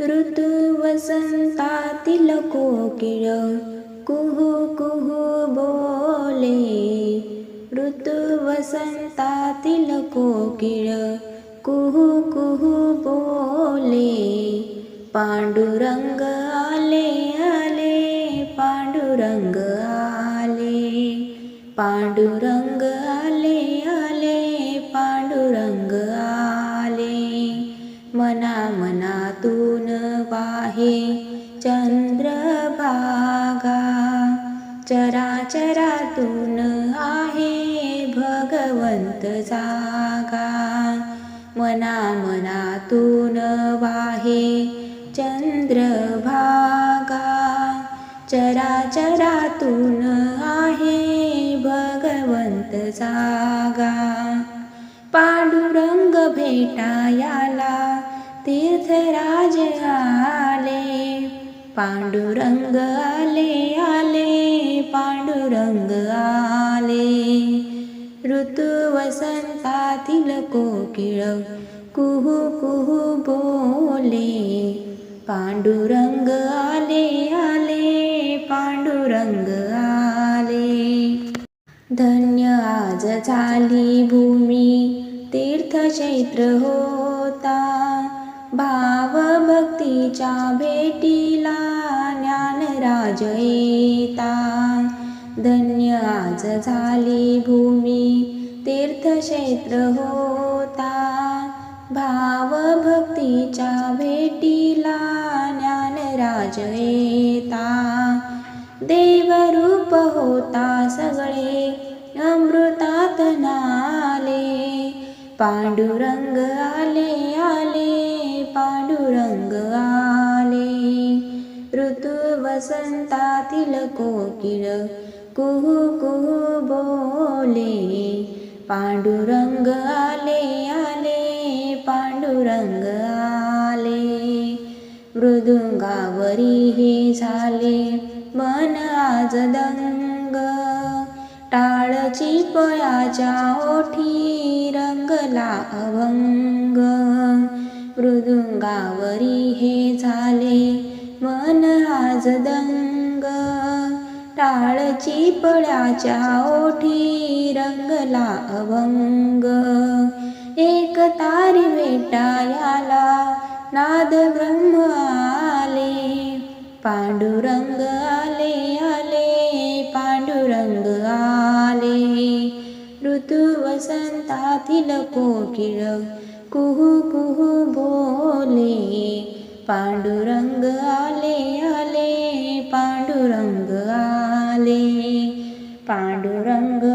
ऋतू वसंतातील कोकिळ कुहू कुहू बोले ऋतू कुहू बोले पांडुरंग आले आले पांडुरंग आले पांडुरंग वाहे चंद्रभागा चराचरातून आहे भगवंत जागा। मना मनातून वाहे चंद्रभागा चराचरातून आहे भगवंत जागा। पांडुरंग भेटायाला तीर्थराज आले पांडुरंग आले आले पांडुरंग आले. ऋतू वसंतातील कोकिळ कुहू कुहू बोले. पांडुरंग आले आले पांडुरंग आले. धन्य आज झाली भूमी तीर्थक्षेत्र होता. भाव भक्तीच्या जयिता धन्य आज झाली भूमी तीर्थक्षेत्र होता भाव भक्तीच्या भेटीला ज्ञानराज येता देवरूप होता सगळे अमृतात नाले. पांडुरंग आले आले पांडुरंग वसंतातील कोकिळ कुहू कुहू बोले. पांडुरंग आले आले पांडुरंग आले. मृदुंगावरी हे झाले मन आज दंग. टाळची पळाच्या ओठी रंगला अभंग. मृदुंगावरी हे झाले मन आज दंग टाळची पळाच्या ओठी रंगला अभंग. एक तारी भेटायाला नाद ब्रह्म आले पांडुरंग आले आले पांडुरंग आले. ऋतू वसंतातील कोकिळ कुहू कुहू बोले पांडुरंग आले आले पांडुरंग आले. पांडुरंग